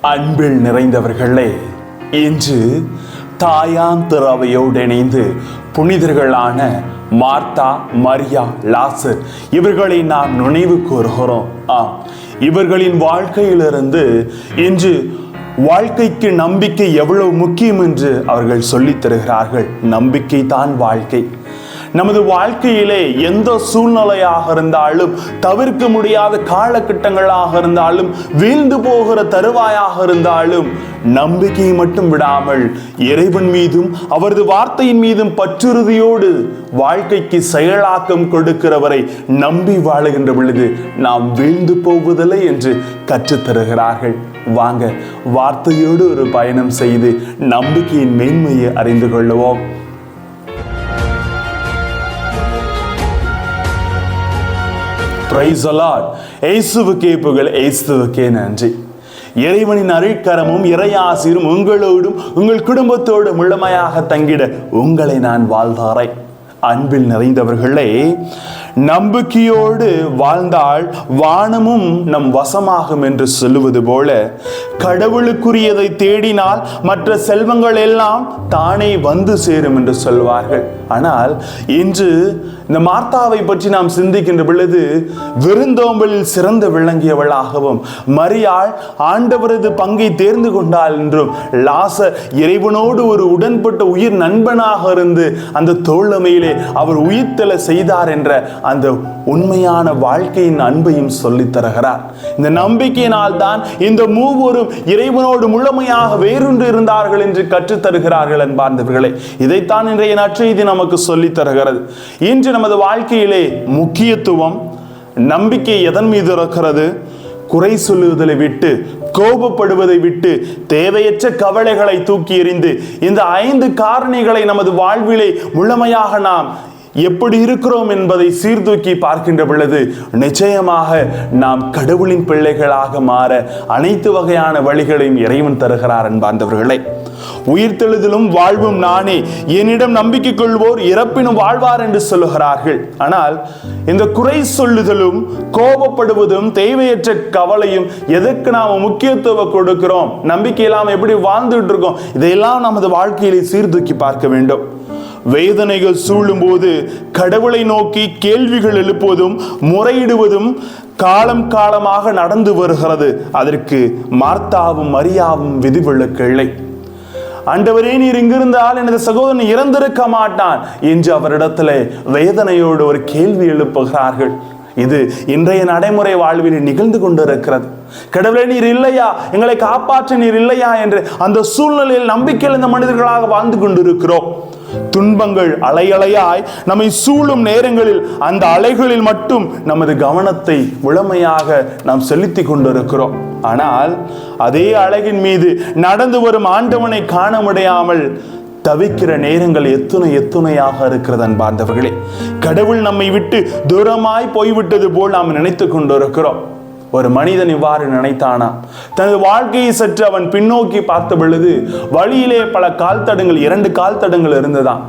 அன்பில் நிறைந்தவர்களே இன்று தாயாம் திறவையோடு இணைந்து புனிதர்களான மார்த்தா மரியா லாசர் இவர்களை நாம் நினைவு கூறுகிறோம். ஆம் இவர்களின் வாழ்க்கையிலிருந்து இன்று வாழ்க்கைக்கு நம்பிக்கை எவ்வளவு முக்கியம் என்று அவர்கள் சொல்லித் தருகிறார்கள். நம்பிக்கை தான் வாழ்க்கை. நமது வாழ்க்கையிலே எந்த சூழ்நிலையாக இருந்தாலும் தவிர்க்க முடியாத காலகட்டங்களாக இருந்தாலும் வீழ்ந்து போகிற தருவாயாக இருந்தாலும் நம்பிக்கையை மட்டும் விடாமல் இறைவன் மீதும் அவரது வார்த்தையின் மீதும் பற்றுறுதியோடு வாழ்க்கைக்கு செயலாக்கம் கொடுக்கிறவரை நம்பி வாழுகின்ற பொழுது நாம் வீழ்ந்து போவதில்லை என்று கற்றுத்தருகிறார்கள். வாங்க வார்த்தையோடு ஒரு பயணம் செய்து நம்பிக்கையின் மேன்மையை அறிந்து கொள்ளுவோம். பிரைஸ் அலாட் ஏசுவுக்கே புகழ் ஏசுவுக்கே நன்றி. இறைவனின் அருட்கரமும் இறையாசிரும் உங்களோடும் உங்கள் குடும்பத்தோடும் முழுமையாக தங்கிட உங்களை நான் வாழ்ந்தாரை அன்பில் நிறைந்தவர்களே நம்பிக்கையோடு வாழ்ந்தால் வானமும் நம் வசமாகும் என்று சொல்லுவது போல கடவுளுக்குரியதை தேடினால் மற்ற செல்வங்கள் எல்லாம் தானே வந்து சேரும் என்று சொல்வார்கள். ஆனால் இன்று இந்த மார்த்தாவை பற்றி நாம் சிந்திக்கின்ற பொழுது விருந்தோம்பலில் சிறந்து விளங்கியவளாகவும் மரியாள் ஆண்டவரது பங்கை தேர்ந்து கொண்டாள் என்றும் லாச இறைவனோடு ஒரு உடன்பட்ட உயிர் நண்பனாக இருந்து அந்த தோழமையிலே அவர் உயிர்த்தல செய்தார் என்ற அந்த உண்மையான வாழ்க்கையின் அன்பையும் சொல்லித் தருகிறார். இந்த நம்பிக்கையினால் தான் இந்த மூவரும் இறைவனோடு முழுமையாக வேறொன்று இருந்தார்கள் என்று கற்றுத் தருகிறார்கள் என்பார்ந்தவர்களே இதைத்தான் இன்றைய நற்செய்தி நமக்கு சொல்லித் தருகிறது. இன்று நமது வாழ்க்கையிலே முக்கியத்துவம் நம்பிக்கை எதன் மீது இருக்கிறது? குறை சொல்லுவதை விட்டு கோபப்படுவதை விட்டு தேவையற்ற கவலைகளை தூக்கி எறிந்து இந்த ஐந்து காரணிகளை நமது வாழ்விலே முழுமையாக நாம் எப்படி இருக்கிறோம் என்பதை சீர்தூக்கி பார்க்கின்ற பொழுது நிச்சயமாக நாம் கடவுளின் பிள்ளைகளாக மாற அனைத்து வகையான வழிகளையும் இறைவன் தருகிறார் என்பார்ந்தவர்களே உயிர்த்தெழுதலும் வாழ்வும் நானே. என்னிடம் நம்பிக்கை கொள்வோர் இறப்பினும் வாழ்வார் என்று சொல்லுகிறார்கள். ஆனால் இந்த குறை சொல்லுதலும் கோபப்படுவதும் தேவையற்ற கவலையும் எதற்கு நாம் முக்கியத்துவம் கொடுக்கிறோம்? நம்பிக்கை இல்லாமல் எப்படி வாழ்ந்துட்டு இருக்கோம் இதையெல்லாம் நமது வாழ்க்கையிலே சீர்தூக்கி பார்க்க வேண்டும். வேதனைகள் சூழும் போது கடவுளை நோக்கி கேள்விகள் எழுப்புவதும் முறையிடுவதும் காலம் காலமாக நடந்து வருகிறது. அதற்கு மார்த்தாவும் மரியாவும் விதிவிலக்கில்லை ஆண்டவரே நீர் இங்கிருந்தால் எனது சகோதரன் இறந்திருக்க மாட்டான் என்று அவரிடத்திலே வேதனையோடு ஒரு கேள்வி எழுப்புகிறார்கள். இது இன்றைய நடைமுறை வாழ்வில் நிகழ்ந்து கொண்டிருக்கிறது. கடவுளே நீர் இல்லையா? எங்களை காப்பாற்ற நீர் இல்லையா? என்று அந்த சூழ்நிலையில் நம்பிக்கையில் இந்த மனிதர்களாக வாழ்ந்து கொண்டிருக்கிறோம். துன்பங்கள் அலையலையாய் நம்மை சூழும் நேரங்களில் அந்த அலைகளில் மட்டும் நமது கவனத்தை முழுமையாக நாம் செலுத்திக் கொண்டிருக்கிறோம். ஆனால் அதே அழகின் மீது நடந்து வரும் ஆண்டவனை காண முடியாமல் தவிக்கிற நேரங்கள் எத்துணை எத்துணையாக இருக்கிறது அன்பார்ந்தவர்களே கடவுள் நம்மை விட்டு தூரமாய் போய்விட்டது போல் நாம் நினைத்து கொண்டிருக்கிறோம். ஒரு மனிதன் இவ்வாறு நினைத்தானா? தனது வாழ்க்கையை சற்று அவன் பின்னோக்கி பார்த்த பொழுது வழியிலே பல கால் தடங்கள் இரண்டு கால் தடங்கள் இருந்ததாம்.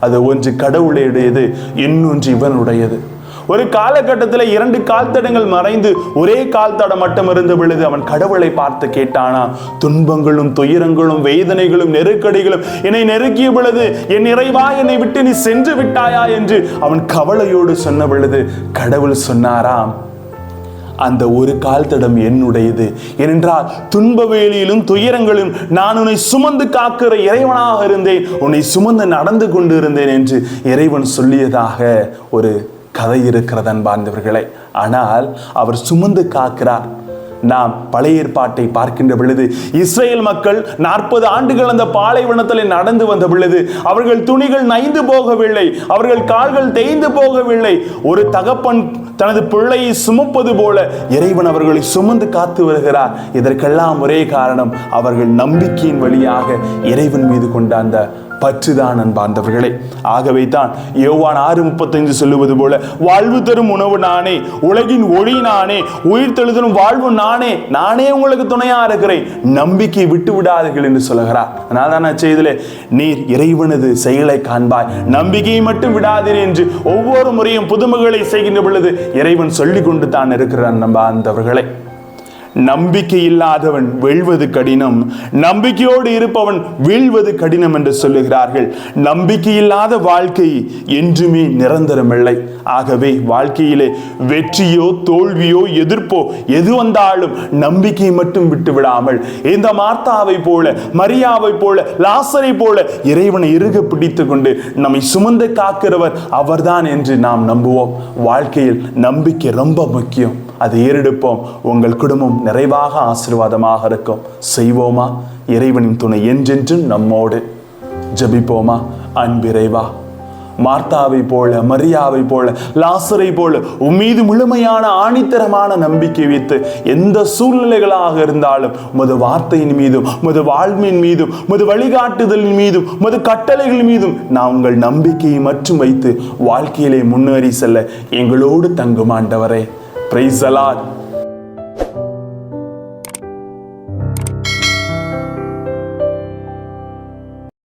அது ஒன்று கடவுளுடையது இன்னொன்று இவனுடையது. ஒரு காலகட்டத்தில் இரண்டு கால் தடங்கள் மறைந்து ஒரே கால் தடம் மட்டும் இருந்த பொழுது அவன் கடவுளை பார்த்து கேட்டானா துன்பங்களும் துயரங்களும் வேதனைகளும் நெருக்கடிகளும் என்னை நெருக்கிய பொழுது என் நிறைவா என்னை விட்டு நீ சென்று விட்டாயா? என்று அவன் கவலையோடு சொன்ன பொழுது கடவுள் சொன்னாராம் அந்த ஒரு கால் தடம் என்னுடையது. ஏனென்றால் துன்ப வேலியிலும் துயரங்களிலும் நான் உன்னை சுமந்து காக்கிற இறைவனாக இருந்தேன். உன்னை சுமந்து நடந்து கொண்டு இருந்தேன் என்று இறைவன் சொல்லியதாக ஒரு கதை இருக்கிறது அன்பார்ந்தவர்களே ஆனால் அவர் சுமந்து காக்கிறார். நாம் பழைய ஏற்பாட்டை பார்க்கின்ற பொழுது இஸ்ரேல் மக்கள் நாற்பது ஆண்டுகள் அந்த பாலைவனத்தில் நடந்து வந்த பொழுது அவர்கள் துணிகள் நைந்து போகவில்லை அவர்கள் கால்கள் தேய்ந்து போகவில்லை. ஒரு தகப்பன் தனது பிள்ளையை சுமப்பது போல இறைவன் அவர்களை சுமந்து காத்து வருகிறார். இதற்கெல்லாம் ஒரே காரணம் அவர்கள் நம்பிக்கையின் வழியாக இறைவன் மீது கொண்ட அந்த பற்றுதான் அன்பார்ந்தவர்களே ஆகவே தான் யோவான் ஆறு முப்பத்தைந்து சொல்லுவது போல வாழ்வு தரும் உணவு நானே உலகின் ஒளி நானே உயிர் தெழுதலும் வாழ்வு நானே நானே உங்களுக்கு துணையா இருக்கிறேன். நம்பிக்கை விட்டு விடாதீர்கள் என்று சொல்லுகிறார். அதனால தான் நான் செய்தலே நீர் இறைவனது செயலை காண்பாய். நம்பிக்கையை மட்டும் விடாதீர் என்று ஒவ்வொரு முறையும் புதுமைகளை செய்கின்ற பொழுது இறைவன் சொல்லிக் கொண்டு தான் இருக்கிறான் நம்ப அந்தவர்களை நம்பிக்கை இல்லாதவன் வெல்வது கடினம். நம்பிக்கையோடு இருப்பவன் வீழ்வது கடினம் என்று சொல்லுகிறார்கள். நம்பிக்கை இல்லாத வாழ்க்கை என்றுமே நிரந்தரமில்லை. ஆகவே வாழ்க்கையிலே வெற்றியோ தோல்வியோ எதிர்ப்போ எது வந்தாலும் நம்பிக்கை மட்டும் விட்டு விடாமல் இந்த மார்த்தாவை போல மரியாவை போல லாசரை போல இறைவனை இறுக பிடித்து கொண்டு நம்மை சுமந்து காக்கிறவர் அவர்தான் என்று நாம் நம்புவோம். வாழ்க்கையில் நம்பிக்கை ரொம்ப முக்கியம். அதை ஏறெடுப்போம். உங்கள் குடும்பம் நிறைவாக ஆசீர்வாதமாக இருக்கும். செய்வோமா? இறைவனின் துணை என்றென்றும் நம்மோடு. ஜபிப்போமா? அன்பிறைவா. மார்த்தாவை போல மரியாவை போல லாசரை போல உம்மீது முழுமையான ஆணித்தரமான நம்பிக்கை வைத்து எந்த சூழ்நிலைகளாக இருந்தாலும் மது வார்த்தையின் மீதும் மது வாழ்வின் மீதும் மது வழிகாட்டுதலின் மீதும் மது கட்டளைகள் மீதும் நான் உங்கள் நம்பிக்கையை மற்றும் வைத்து வாழ்க்கையிலே முன்னேறி செல்ல எங்களோடு தங்கும் ஆண்டவரே. Price allot